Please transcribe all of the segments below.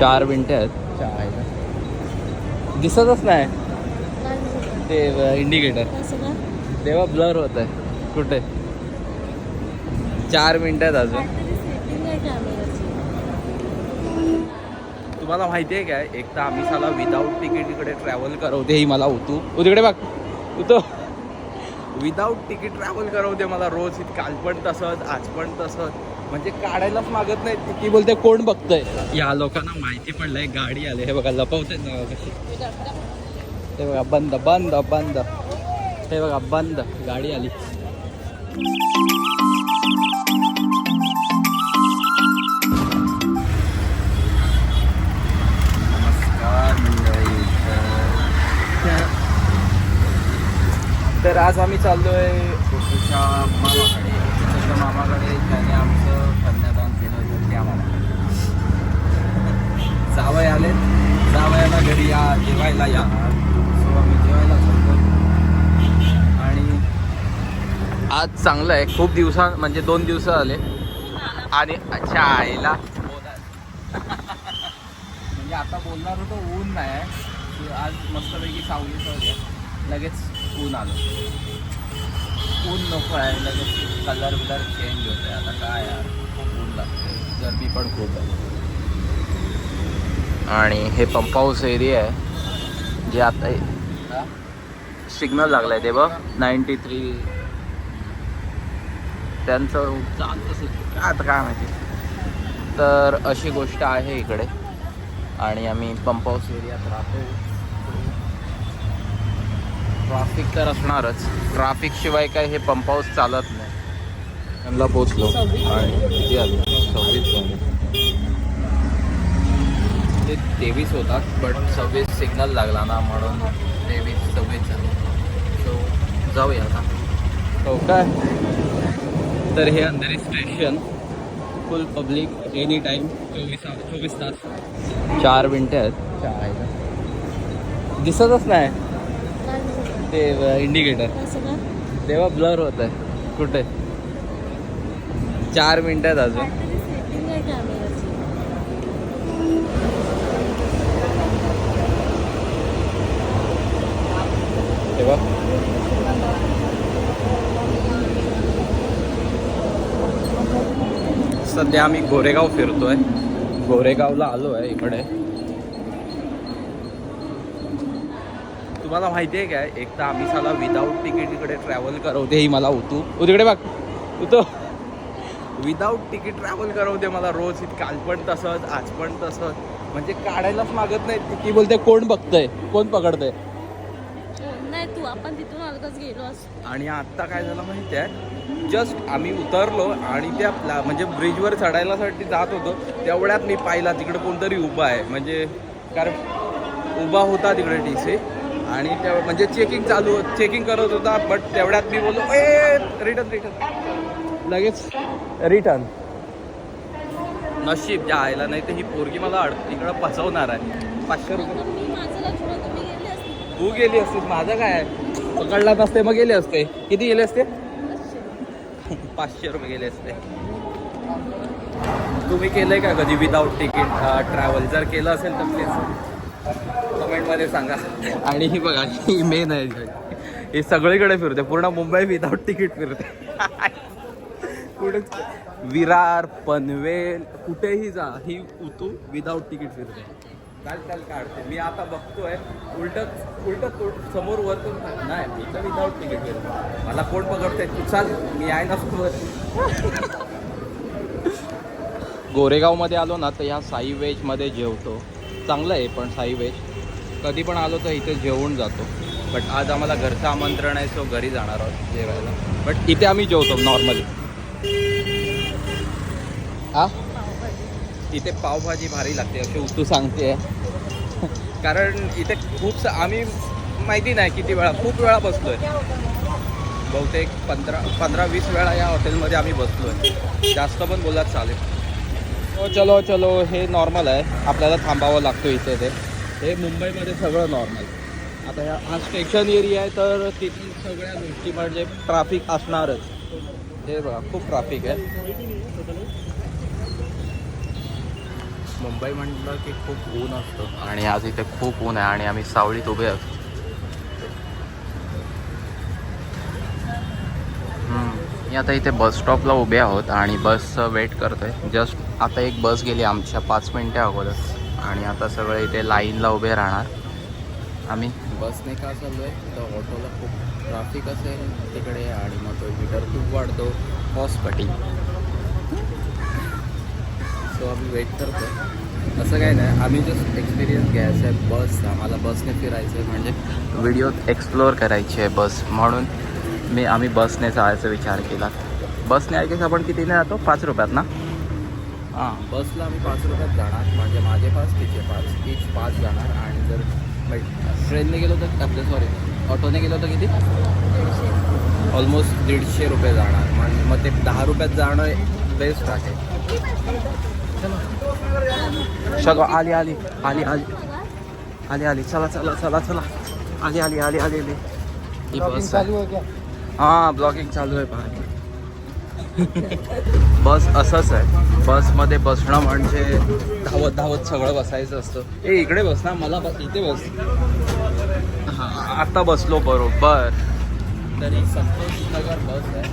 चार विंटे आहेत. चार दिसतच नाही. ते इंडिकेटर तेव्हा ब्लर होत आहे कुठे? चार मिनटं आहेत अजून. तुम्हाला माहिती आहे काय? एक तर आम्ही साला विदाऊट तिकीट इकडे ट्रॅव्हल करवते ही मला उतू. तिकडे बघ. उतो. विदाऊट तिकीट ट्रॅव्हल करवते मला रोज. काल पण तसंच आज पण तसंच. म्हणजे काढायलाच मागत नाही ती बोलते कोण बघतंय? या लोकांना माहिती पडलंय गाडी आली हे बघा लपवते ना कशी हे बघा बंद बंद बंद. हे बघा बंद गाडी आली. तर आज आम्ही चाललोय आमच्या मामाकडे त्याने आमचं कन्यादान केलं होतं त्या मामाकडे. जावय आले. जावयाला घरी या जेवायला या. सो आम्ही जेवायला चालतो आणि आज चांगलं आहे. खूप दिवसा म्हणजे दोन दिवस आले. आणि अच्छा आईला म्हणजे आता बोलणार होतो ऊन नाही. आहे आज मस्तपैकी सावलीचं होते लगेच ऊन आलं. ऊन नको आहे लगेच कलर बिलर चेंज होते आता काय यार खूप ऊन लागते गरमी पण खूप आहे. आणि हे पंप हाऊस एरिया आहे जे आता सिग्नल लागलाय ते बघ नाईन्टी थ्री त्यांचं चालतं आता काय माहिती. तर अशी गोष्ट आहे इकडे. आणि आम्ही पंप हाऊस एरियात राहतो. ट्राफिक तर असणारच. ट्राफिक शिवाय काय हे पंप हाऊस चालत नाही. त्यांना पोचलो आणि किती आले? सव्वीस झाले. ते तेवीस होतात बट सव्वीस सिग्नल लागला ना म्हणून तेवीस सव्वीस झाले. सो जाऊया आता. हो काय? तर हे Andheri station full public any time चोवीस चोवीस तास. चार मिनटं आहेत. चार दिसतच नाही. ते इंडिकेटर तेव्हा ब्लर होत आहे कुठे? चार मिनटं आहेत अजून. तेव्हा सध्या आम्ही गोरेगाव फिरतोय. गोरेगावला आलो आहे इकडे. तुम्हाला माहिती आहे काय? एक तर आम्ही साला विदाऊट तिकीट इकडे ट्रॅव्हल करवते ही मला उतू. उ तिकडे बघ. उतो. विदाऊट तिकीट ट्रॅव्हल करवते मला रोज. काल पण तसंच आज पण तसंच. म्हणजे काढायलाच मागत नाही ती बोलते कोण बघतंय? कोण पकडतंय? नाही तू आपण तिथून अलगच गेलो असतो आणि आत्ता काय झालं माहिती आहे जस्ट आम्ही उतरलो आणि त्या प्ला- म्हणजे ब्रिजवर चढायलासाठी जात होतो. तेवढ्यात मी पाहिला तिकडे कोणतरी उभा आहे. म्हणजे कारण उभा होता तिकडे टी सी. आणि त्या म्हणजे चेकिंग चालू चेकिंग करत होता बट तेवढ्यात मी बोललो ए रिटर्न रिटर्न लगेच रिटर्न नशीब ज्या आयला नाही तर ही पोरगी मला अड इकडं फसवणार आहे. पाचशे रुपये. तू गेली असतीस माझं काय पकडला नसते मग गेले असते. किती गेले असते? पाचशे रुपये गेले असते. तुम्ही केलंय का कधी विदाऊट तिकीट ट्रॅव्हल जर केलं असेल तर प्लीज कमेंटमध्ये सांगा. आणि ही बघा ही मेन आहे हे सगळीकडे फिरते पूर्ण मुंबई विदाऊट तिकीट फिरते. कुठे विरार पनवेल कुठेही जा ही उतू विदाऊट तिकीट फिरते. चाल चाल काढते. मी आता बघतोय उलट उलट समोर वरतून नाही मी तर विदाऊट तिकीट फिरतो. मला कोण पकडते तू चाल मी आहे नसतो गोरेगावमध्ये आलो ना तर ह्या साई वेजमध्ये जेवतो. चांगलं आहे पण साई वेज. कधी पण आलो तर इथे जेवून जातो. बट आज आम्हाला घरचं आमंत्रण आहे सो घरी जाणार आहोत जेवायला. बट इथे आम्ही जेवतो नॉर्मली हा? इथे पावभाजी भारी लागते असे तू सांगते कारण इथे खूप सा- आम्ही माहिती नाही किती वेळा खूप वेळा बसलोय. बहुतेक पंधरा पंधरा वीस वेळा या हॉटेलमध्ये आम्ही बसलोय. जास्त पण बोलत चालेल. हो चलो चलो हे नॉर्मल आहे. आपल्याला थांबावं लागतो इथे ते. हे मुंबईमध्ये सगळं नॉर्मल आता ह्या हा स्टेशन एरिया आहे तर तिथून सगळ्या गोष्टी म्हणजे ट्राफिक असणारच. हे बघा खूप ट्राफिक आहे. मुंबई म्हटलं की खूप ऊन असतं. आणि आज इथे खूप ऊन आहे आणि आम्ही सावळीत उभे आहोत. मी आता इथे बस स्टॉपला उभे आहोत आणि बसचं वेट करतोय. जस्ट आता एक बस गेली आमच्या पाच मिनटे अगोदर. आणि आता सगळे इथे लाईनला उभे राहणार. आम्ही. बसने का चाललो आहे तर ऑटोला खूप ट्रॅफिक असेल तिकडे आणि मग तो मीटर खूप वाढतो. कॉस्ट कटिंग सो आम्ही वेट करतो असं काही नाही. आम्ही जस्ट एक्सपिरियन्स घ्यायचं आहे बस आम्हाला बसने फिरायचं आहे म्हणजे. व्हिडिओ एक्सप्लोअर करायची आहे बस म्हणून. मी आम्ही बसने जायचा विचार केला. बसने आहे की आपण कितीने जातो? पाच रुपयात ना? हां. बसला आम्ही पाच रुपयात जाणार. म्हणजे माझे पाच तिचे पाच. इच पाच जाणार. आणि जर ट्रेनने गेलो तर आपलं सॉरी ऑटोने गेलो तर किती? ऑलमोस्ट दीडशे रुपये जाणार. म्हणजे मग ते दहा रुपयात जाणं बेस्ट आहे. चलो. आली आली आली आली. आली आली. चला चला चला चला. आली आली आली आली आली. ही बस आहे. हां ब्लॉगिंग चालू आहे पहा. बस असंच आहे. बसमध्ये बसणं म्हणजे धावत धावत सगळं बसायचं असतं. ए इकडे बस ना मला बस इथे बस. हां आता बसलो बरोबर. तरी संतोष नगर बस आहे.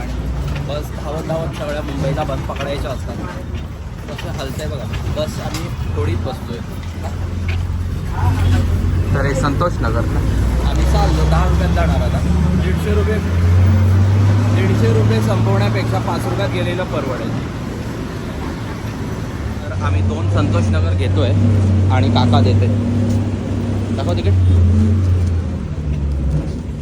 आणि बस धावत धावत सगळ्या मुंबईला बस पकडायच्या असतात. कसं हलतंय बघा. बस आम्ही थोडीच बसतोय. तर हे संतोष नगर आम्ही चाललो दहा रुपयात जाणार आता. दीडशे रुपये. दीडशे रुपये संपवण्यापेक्षा पाच रुपयात गेलेलं परवडेल तर आम्ही दोन संतोष नगर घेतोय आणि काका देते. दाखव तिकीट.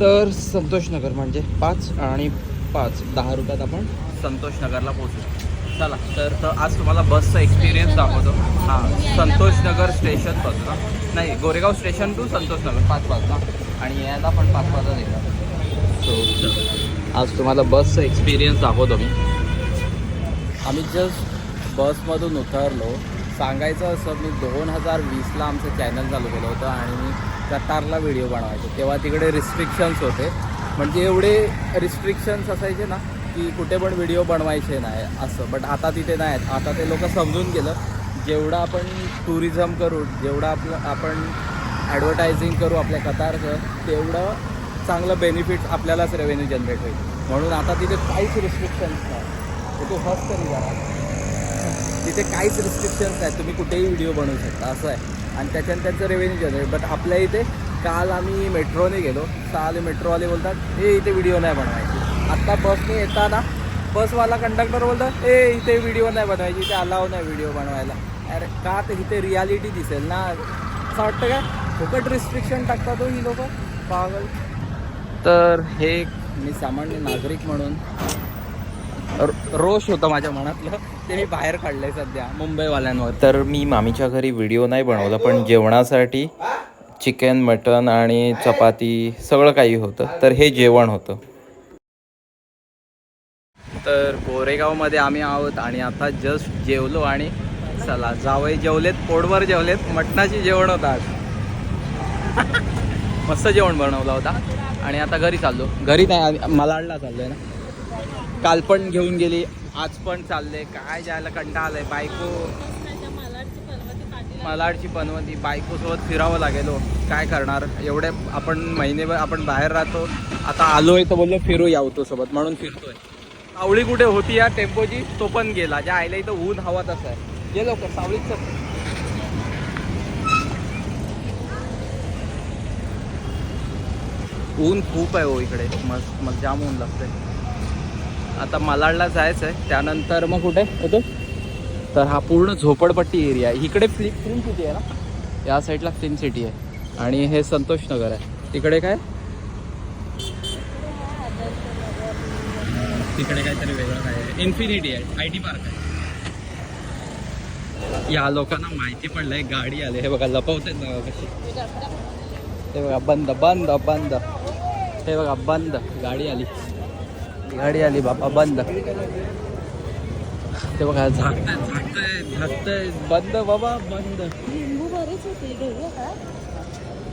तर संतोष नगर म्हणजे पाच आणि पाच दहा रुपयात आपण संतोष नगरला पोहोचू. चला तर आज तुम्हाला बसचा एक्सपिरियन्स दाखवतो. हां संतोष नगर स्टेशनपासून ना नाही गोरेगाव स्टेशन टू संतोष नगर पाच ना आणि यायला पण पाच पाचच येतात सो आज तुम्हाला बसचा एक्सपिरियन्स दाखवतो मी. आम्ही जस्ट बसमधून उतरलो. सांगायचं असं मी दोन हजार वीसला आमचं चॅनल चालू केलं होतं आणि मी कतारला व्हिडिओ बनवायचो. तेव्हा तिकडे रिस्ट्रिक्शन्स होते. म्हणजे एवढे रिस्ट्रिक्शन्स असायचे ना की कुठे पण व्हिडिओ बनवायचे नाही असं. बट आता तिथे नाही आहेत. आता ते लोक समजून गेलं. जेवढं आपण टुरिझम करू जेवढं आपलं आपण ॲडव्हर्टायझिंग करू आपल्या कतारचं तेवढं चांगलं बेनिफिट आपल्यालाच रेव्हेन्यू जनरेट होईल. म्हणून आता तिथे काहीच रिस्ट्रिक्शन्स नाही. तो हस तरी जरा तिथे काहीच रिस्ट्रिक्शन्स नाही. तुम्ही कुठेही व्हिडिओ बनवू शकता. असं आहे. आणि त्याच्यानं त्यांचं रेव्हेन्यू जनरेट बट आपल्या इथे काल आम्ही मेट्रोने गेलो. काल मेट्रोवाले बोलतात हे इथे व्हिडिओ नाही बनवायचे. आत्ता बसने येताना बसवाला कंडक्टर बोलतात ए इथे व्हिडिओ नाही बनवायची. इथे अलाव नाही व्हिडिओ बनवायला. अरे का तर इथे रियालिटी दिसेल ना. असं वाटतं काय फुकट रिस्ट्रिक्शन टाकतात हो ही लोक. पागल. तर हे मी सामान्य नागरिक म्हणून रोष होतं माझ्या मनातलं. ते मी बाहेर काढलंय सध्या मुंबईवाल्यांवर. तर मी मामीच्या घरी व्हिडिओ नाही बनवला पण जेवणासाठी चिकन मटन आणि चपाती सगळं काही होतं. तर हे जेवण होतं. तर गोरेगावमध्ये आम्ही आहोत आणि आता जस्ट जेवलो आणि चला जावई जेवलेत पोटभर जेवलेत मटणाची जेवण होतं आज मस्त जेवण बनवलं होता. आणि आता घरी चाललो. घरी नाही मलाडला मलाडला चाललोय ना. काल पण घेऊन गेली आज पण चालले. काय जायला कंटाळा आलाय. बायको मलाडची पनवती. बायकोसोबत फिरावं लागेल हो. काय करणार? एवढे आपण महिनेभर आपण बाहेर राहतो. आता आलोय तर बोललो फिरू या सोबत म्हणून फिरतोय. सावळी कुठे होती या टेम्पोची? तो पण गेला. ज्या आईला इथं ऊन हवा तसं आहे. गेलो का सावळीच ऊन खूप आहे हो इकडे. मस्त मग जाम ऊन लागतंय. आता मलाडला जायचं आहे त्यानंतर मग कुठे? येतो तर हा पूर्ण झोपडपट्टी एरिया आहे. इकडे फ्लिप फिल्म सिटी आहे ना? या साईडला फिल्म सिटी आहे. आणि हे संतोष नगर आहे. तिकडे काय? तिकडे काहीतरी वेगळं काय आहे. इन्फिनिटी आहे. आय टी पार्क आहे. या लोकांना माहिती पडलंय गाडी आली. हे बघा लपवते ना कशी हे बघा बंद बंद बंद. हे बघा बंद. गाडी आली. गाडी आली बाबा बंद. ते बघा झाकतंय झाकतंय झाकतंय. बंद बाबा बंद.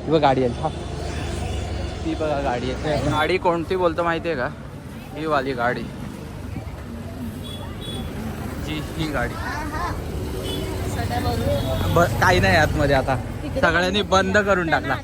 ही बघ गाडी आली. हा. ती बघा गाडी आहे. गाडी कोणती बोलतो माहिती आहे का? ही वाली गाडी. जी ही गाडी. काही नाही आतमध्ये आता. सगळ्यांनी बंद करून टाकला.